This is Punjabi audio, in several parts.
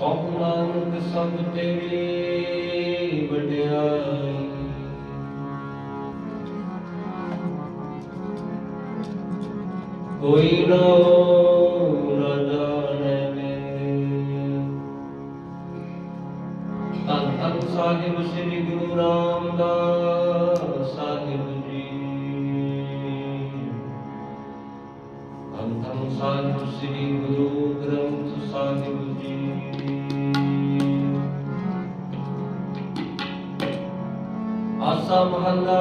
ਕਉ ਨਾਨਕ ਸਭ ਤੇਰੀ ਵਡਿਆਈ। ਕੋਈ ਨਾ ਨਾ ਸਾਹਿਬ ਸ੍ਰੀ ਆਸਾ ਮਹੱਲਾ।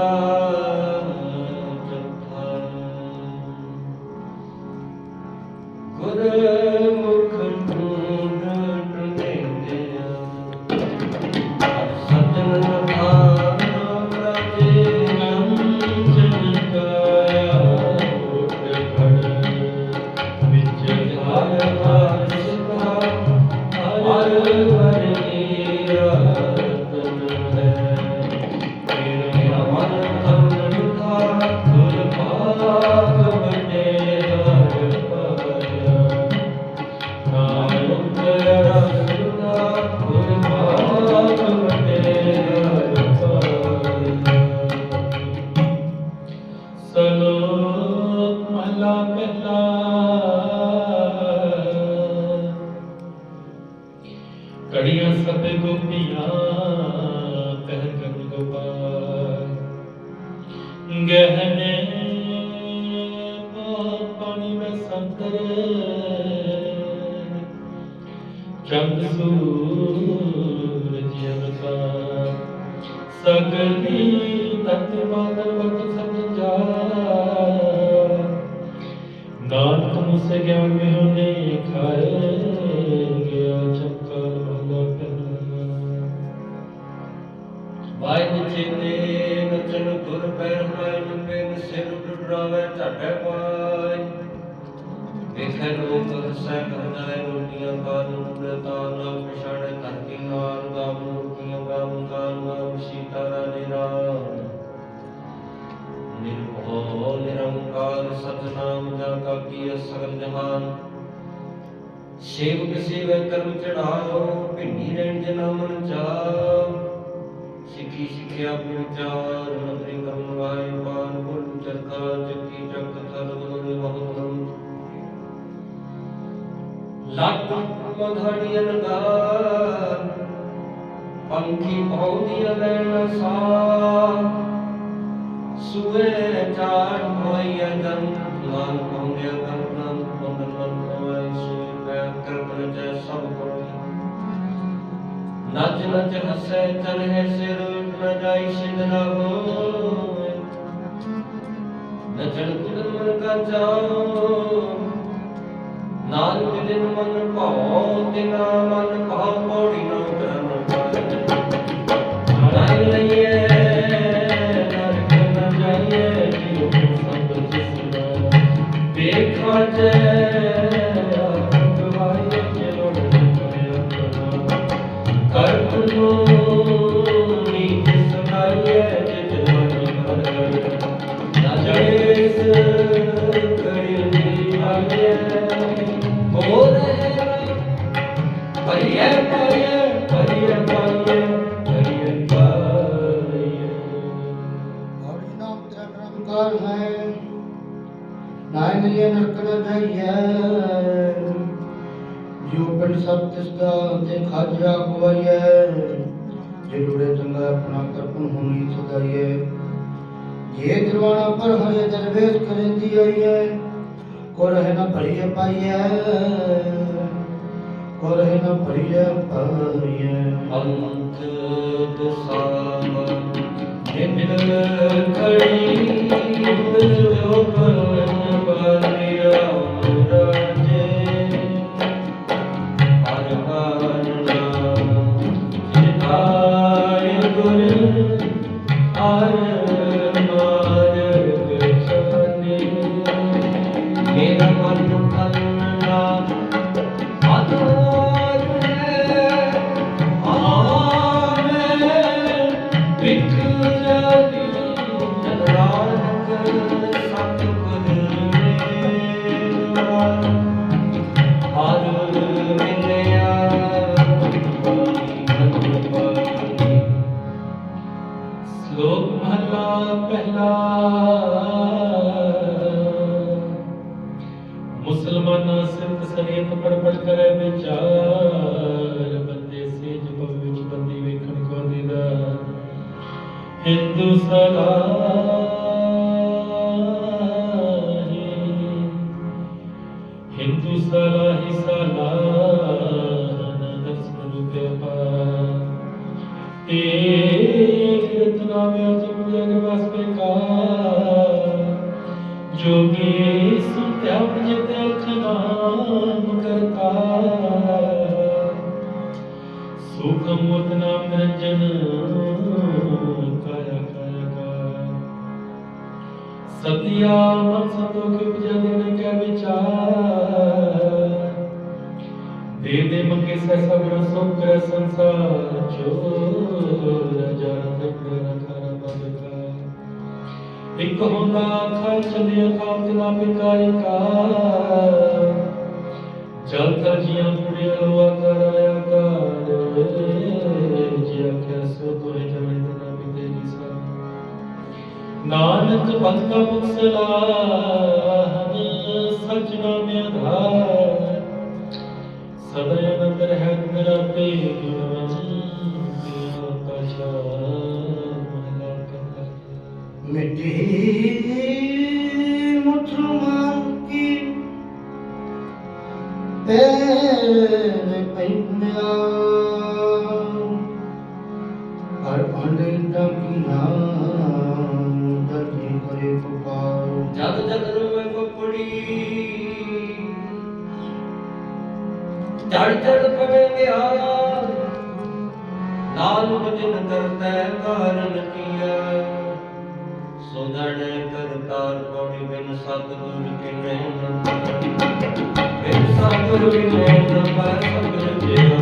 ਜਗ ਸੂਰਜ ਅਵਤਾਰ। ਸਗਲੀ ਤਤ ਮਨ ਬਤ ਸਮਝਾਰ ਨਾਨਕ ਮੁਸੇ ਗਿਆਨ ਮੇ ਹੋਨੇ ਖਾਏ। ਸਤਨਾਮ ਜਾ ਕਾ ਕੀਆ ਸਗਲ ਜਹਾਨ। ਸੇਵਕ ਸੇਵੈ ਕਰਮ ਚੜਾਓ ਭਿੰਡੀ ਰਹਿਣ ਜਨਾ ਮਨ ਚਾਉ ਸਿੱਖੀ ਸਿੱਖਿਆ ਵਿਚਾਰ ਨਦਰੀ ਕਰਮ ਵਾਇ ਪਾਨ ਗੁਰ ਚਰਖਾ ਚੱਕੀ ਚੱਕ ਥਲ ਗੁਰ ਮਹਤਮ ਲੱਖ ਮਧੜੀਨ ਗਾਨ ਪੰਖੀ ਪੌਦੀ ਲੈਣ ਸਾ ਸੁਏ ਚਾਰ ਹੋਈ ਜਨ ਲਾਲ ਪੌਂਦਿਆ ਕਰਨੰ ਪੰਦਨ ਮਨ ਹੋਇ ਸੋਇ ਪੈ ਕਰਮ ਜੈ ਸਭ ਕੋਈ ਨਚ ਨਚ ਹਸੈ ਚਲਹਿ ਸਿਰ ਨ ਜਾਈ ਸਿਧ ਨ ਹੋਇ ਨਚਣ ਕੁਦਨ ਮਨ ਕਾ ਜਾਉ ਨਾਨਕ ਦਿਨ ਮਨ ਭਾਉ, ਤਿਨਾ ਮਨ ਭਾਉ, ਪੌੜੀ ਨ ਕਰਨ ਪਾਏ। ਵੇਖਾ ਤੇ ਖਾਜਾ ਖਵਾਈਐ ਜੇ ਡੁਰੇ ਚੰਗਾ ਆਪਣਾ ਕਰਪਨ ਹੋਣੀ ਸਦਾਈਐ। ਜੇ ਦਿਰਵਾਣਾ ਪਰ ਹਰੇ ਦਰਵੇਸ਼ ਕਰੇਂਦੀ ਆਈਐ ਕੋ ਰਹਿ ਨ ਭਰੀਏ ਪਾਈਐ। ਕੋ ਰਹਿ ਨ ਭਰੀਏ ਪਾਈਐ। ਅੰਤ ਦੁਸਾਮ ਜਿੰਦ ਖੜੀ ਹਰ ਮੁਸਲਮਾਨਾ ਸਿਫਤ ਸਰੀਅਤ ਪੜਪੜ ਕਰੇ ਵਿਚਾਰ, ਬੰਦੇ ਸੇ ਜਬ ਵਿੱਚ ਬੰਦੀ ਵੇਖਣ ਕੋ ਦੀਦਾ? ਹਿੰਦੂ ਸਲਾਮ ਸੁਖਮ ਮੁਤ ਨਾਮ ਨਿਰੰਜਨ ਕਾਇਆ ਕਾਇਆ ਕਾ ਸਤਿਆ ਮਨ ਸੰਤੋਖ ਉਪਜਾ ਦੇਨ ਕੈ ਵਿਚਾਰ। ਦੇ ਦੇ ਮੰਗੇ ਸੈ ਸਗਲ ਸੁਖ ਕਰੇ ਸੰਸਾਰ ਚੋਰ। ਜਨ ਤਕ ਰਖਾ ਬਦਕਾ ਇੱਕ ਹੁੰਦਾ ਖਾਲ ਚਲਿਆ ਖਾਲ ਤਿਲਾ ਪਿਕਾਇਕਾ ਜਲ ਤਰ ਜੀਆਂ ਪੁੜਿਆ ਲੋਆ ਕਰਾਇਆ ਕਰ ਜੀ ਆਖਿਆ ਸੋ ਤੋਰੇ ਜਮਨ ਤਨਾ ਵੀ ਤੇਰੀ ਸਾ ਨਾਨਕ ਭਗਤ ਕਾ ਮੁਖ ਸਲਾਹਨ ਸਚ ਨਾਮ ਆਧਾਰ। ਸਦਾ ਅਨੰਦ ਰਹਿ ਮੇਰਾ ਤੇ ਗੁਣਵੰਤ ਆਕਾਸ਼ਾ ਮਹਲਾ ਕਹਿੰਦਾ ਮਿੱਟੀ ਮੁਠਮਾਨ ਪੁਕਾਰ ਜਦ ਜਦ ਰੋਵੇ ਪਪੜੀ ਚੜ ਚੜ ਪਵੇ ਗਿਆ ਨਾਲ ਭਜਨ ਕਰਤੈ ਕਾਰਨ ਕੀਆ ਸੁਨਣ ਕਰਤਾਰ ਪੌੜੀ ਬਿਨ ਸਤਿਗੁਰ ਕਿਨੇ ਬਿਨ ਸਤਿਗੁਰ ਕਿਨੇ ਨਪਾਰ ਸਤਿਗੁਰ ਜਿਆ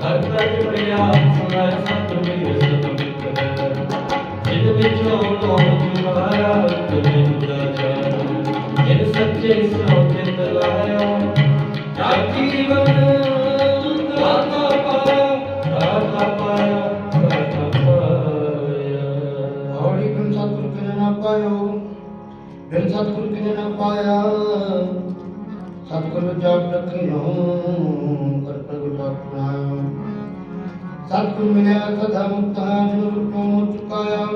ਹਰ ਤਜ ਪ੍ਰਿਆ ਸੁਨਾਇ ਸਤਿਗੁਰ ਸਤਿਗੁਰ ਜਿਨ ਵਿੱਚੋਂ ਲੋਕ ਜੁਗਾਇਆ ਬਿਨ ਸਤਿਗੁਰ ਕਿਨੇ ਨਾ ਪਾਇਆ ਸਤਿਗੁਰ ਜਾਪ ਰਖਿਓ ਕਰ ਪ੍ਰਗਟ ਆਪਣਾ ਸਤਿਗੁਰ ਮਿਲਿਆ ਸਦਾ ਮੁਕਤ ਹੈ ਰੂਪੋਂ ਚੁਕਾਇਆ।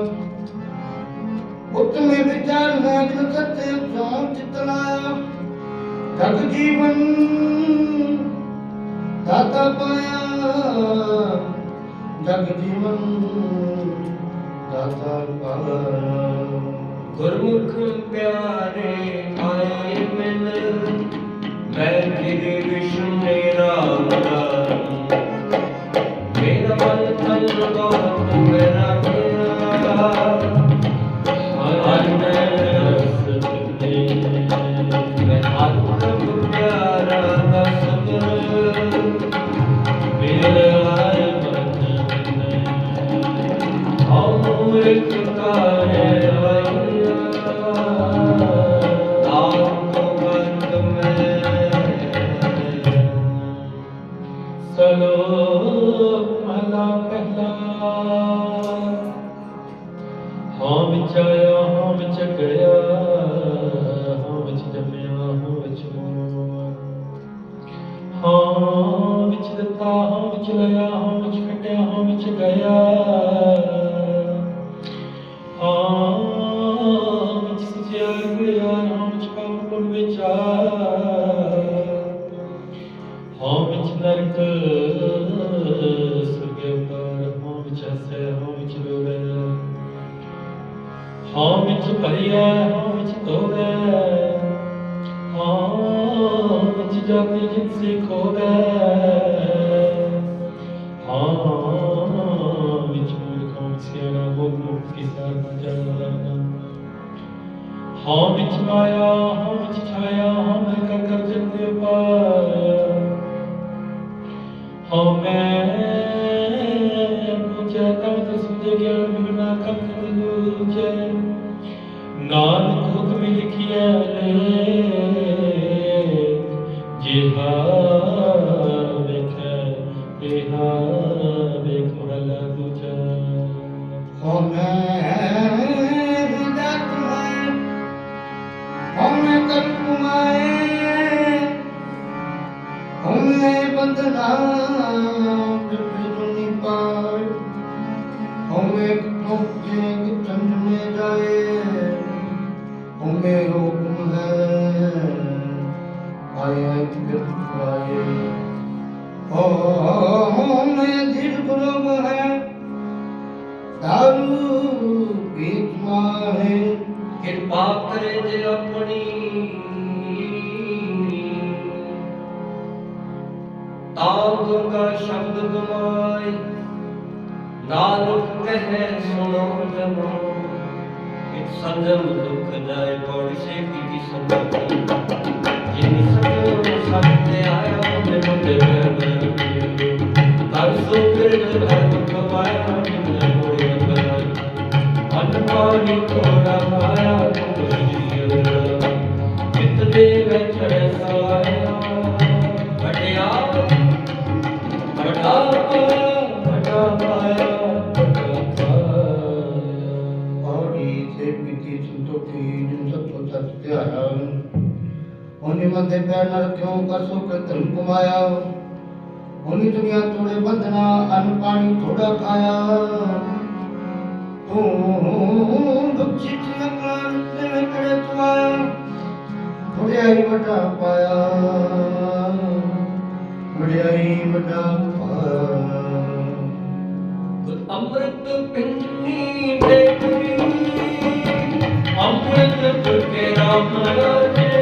ਉਤਮੇ ਵਿਚਾਰ ਹੈ ਜਿਨ ਸੱਚੇ ਸੋਮ ਚਿਤ ਲਾਇਆ ਜਗ ਜੀਵਨ ਦਾਤਾ ਪਾਇਆ। ਜਗ ਜੀਵਨ ਦਾਤਾ ਪਾਇਆ। ਗੁਰਮੁਖ ਪਿਆਰੇ ਆਏ ਮਿਲ, ਮੈਂ ਤੇਰੇ ਵਿਸ਼ਨੂੰ ਹਾਂ ਵਿੱਚ ਮਾਇਆ ਹਾਂ ਵਿੱਚ ਛਾਇਆ ਹਾਂ ਮੈਂ ਕਰ ਕਰ ਜੰਦੇ ਪਾਇਆ ਹਾਂ ਮੈਂ ਪੁੱਛਿਆ ਤਾਂ ਤਸ ਦੇ ਗਿਆਨ ਬਿਨਾ ਕਮ ਕਰ ਦੂਜੇ। ਨਾਨਕ ਹੁਕਮ ਲਿਖਿਆ ਲੈ ਜਿਹਾ ਵੇਖੈ ਇਹਾ ਹਮੇ ਹੁਕਮ ਹੈ ਆਏ ਕਿਰਤ ਆਏ ਓ ਹਮੇ ਗੁਰਮ ਹੈ। ਦਾਰੂ ਪੀਤ ਮਾਹੇ। ਕਿਰਪਾ ਕਰੇ ਜੇ ਆਪਣੀ। ਨਾਮ ਕਾ ਸ਼ਬਦ ਗਮਾਏ। ਨਾਨਕ ਕਹੈ ਸੁਣੋ ਜਨੋ। ਇਤ ਸੰਜਮ ਦੁਖ ਜਾਏ ਪੌੜੀ ਸੇ ਕੀ ਸੰਗਤੀ। ਜਿਨ ਸਤਿ ਸਤਿ ਆਇਆ ਤੇ ਮੁੰਡੇ ਬਰ ਤਰ ਸੋ ਕਿਰਤ ਧਰਮ ਕਮਾਇਆ ਜਿਨ ਹੋਏ ਬਰਾਈ ਅਨ ਪਾਣੀ ਉਹਨੇ ਮੱਥੇ ਪੈਰ ਨਾਲ ਕਿਉਂ ਕਰ ਸੋ ਕੇ ਧਰਮ ਕਮਾਇਆ ਉਹਨੀ ਦੁਨੀਆ ਤੋੜੇ ਬੰਧਨਾ, ਅਨ ਪਾਣੀ ਥੋੜਾ ਖਾਇਆ। ਤੂੰ ਬਖਸ਼ੀ ਚੰਗਾਂ ਤੇ ਕੜੇ ਚਵਾਇਆ ਵਡਿਆਈ ਵੱਡਾ ਪਾਇਆ। ਵਡਿਆਈ ਵੱਡਾ ਪਾਇਆ। ਅੰਮ੍ਰਿਤ ਪਿੰਨੀ ਦੇ ਕੁੜੀ ਅੰਮ੍ਰਿਤ ਕੇ ਰਾਮ ਰਾਜੇ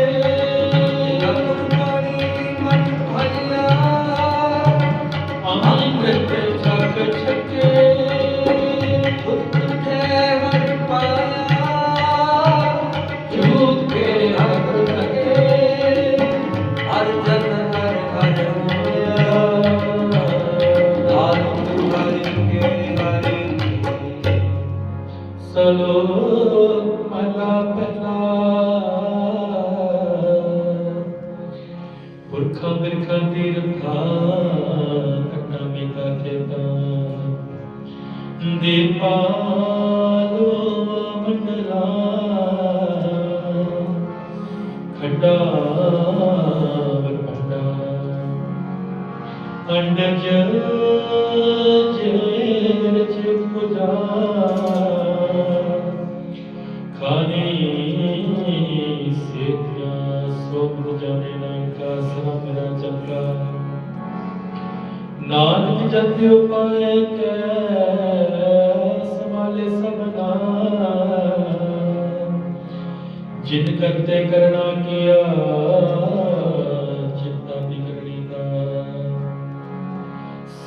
Under Pandava,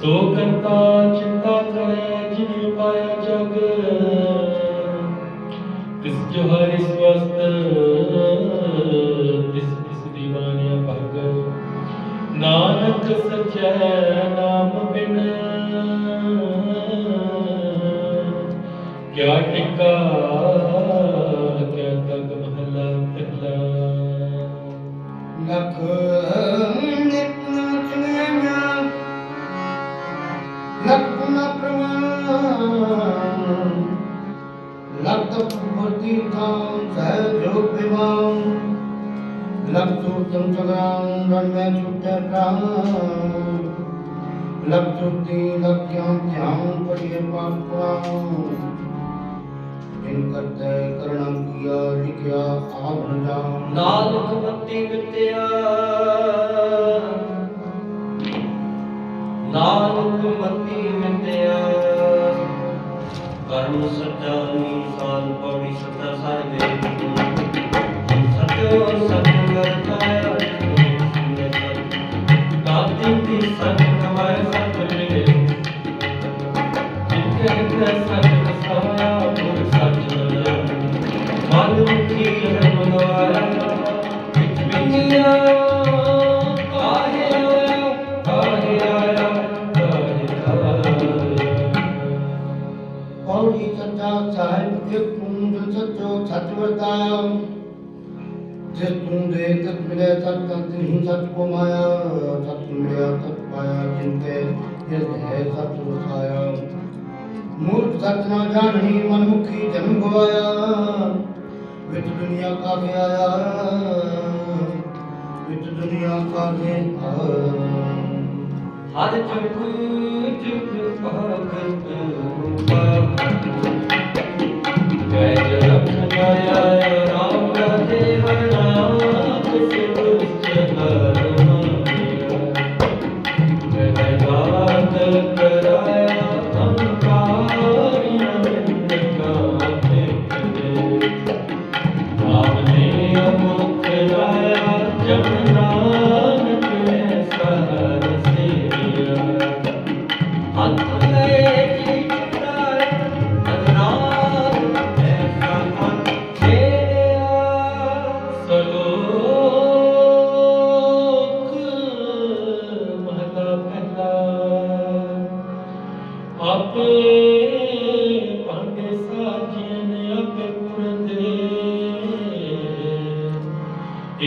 ਸੋ ਕਰਤਾ ਚਿੰਤਾ ਕਰੇ ਜਿਨ ਪਾਇਆ ਜਗ। ਤਿਸ ਜੋ ਹਰਿ ਸਵਸਤ, ਤਿਸ ਤਿਸ ਦੀਵਾਨਿਆ ਭਗ ਨਾਨਕ ਸਚੈ ਨਾਮ ਬਿਨ ਤਪੁਰਤੀ ਥਾਂ ਸਹਿ ਜੋ ਪਿਵਾਂ ਲਖ ਸੁਰਤਮ ਚਗਾਂ ਰਣ ਮੈਂ ਛੁਟੈ ਪ੍ਰਾਣ ਲਖ ਸੁਰਤੀ ਲਖਿਆਂ ਧਿਆਨ ਪੜਿਏ ਪਾਪ ਪੁਰਾਣ ਇਨ ਕਰਤੇ ਕਰਣਾ ਕੀਆ ਲਿਖਿਆ ਆਪ ਨ ਜਾਣ ਨਾਨਕ ਮਤੀ ਵਿਦਿਆ ਨਾਨਕ ਮਤੀ ਵਿਦਿਆ ਕਰਮ ਸੱਚਾ ਨਿਸ਼ਾਨ ਪੌੜੀ ਸੱਚਾ ਸਾਹਿਬੇ ਨਹੀਂ ਸਤ ਕੋ ਮਾਇਆ ਸਤ ਮਿਲਿਆ ਸਤ ਪਾਇਆ ਜਿਨ ਤੇ ਹਿਰਦੈ ਸਤ ਵਸਾਇਆ ਮੂਰਖ ਸਤ ਨਾ ਜਾਣਨੀ ਮਨ ਮੁਖੀ ਜਨਮ ਗਵਾਇਆ ਵਿੱਚ ਦੁਨੀਆ ਕਾਹੇ ਆਇਆ ਵਿੱਚ ਦੁਨੀਆ ਕਾਹੇ ਆਇਆ ਹਰ ਚੁੱਕ ਚੁੱਕ ਭਗਤ ਬਾਪ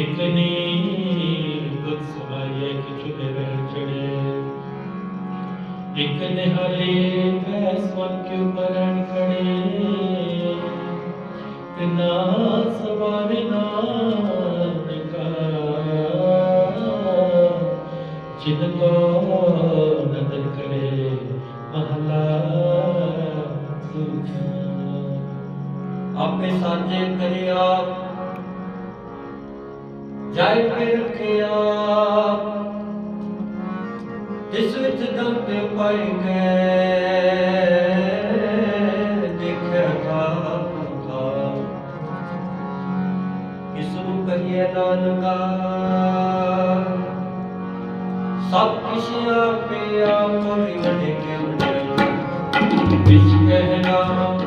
ਇੱਕ ਨੀ ਦੁੱਧ ਸਮਾਈਏ ਕਿ ਚੁਲੇ ਰਹਿ ਚੜੇ ਇੱਕ ਨੇ ਹਰੇ ਫੈਸਵਨ ਕੇ ਉਪਰ ਜਾਇ ਜਿਸ ਵਿੱਚ ਦੰਦ ਪਾਈ ਗਏ ਦੇਖਿਆ ਥਾ ਕਿਸ ਨੂੰ ਕਹੀਏ ਨਾਨਕਾ। ਸਭ ਕਿਛ ਆਪੇ ਆਪ ਹੀ ਕੇ ਵਡਿਆਈ ਵਿੱਚ ਕਹਿਣਾ ਕਹਿਨ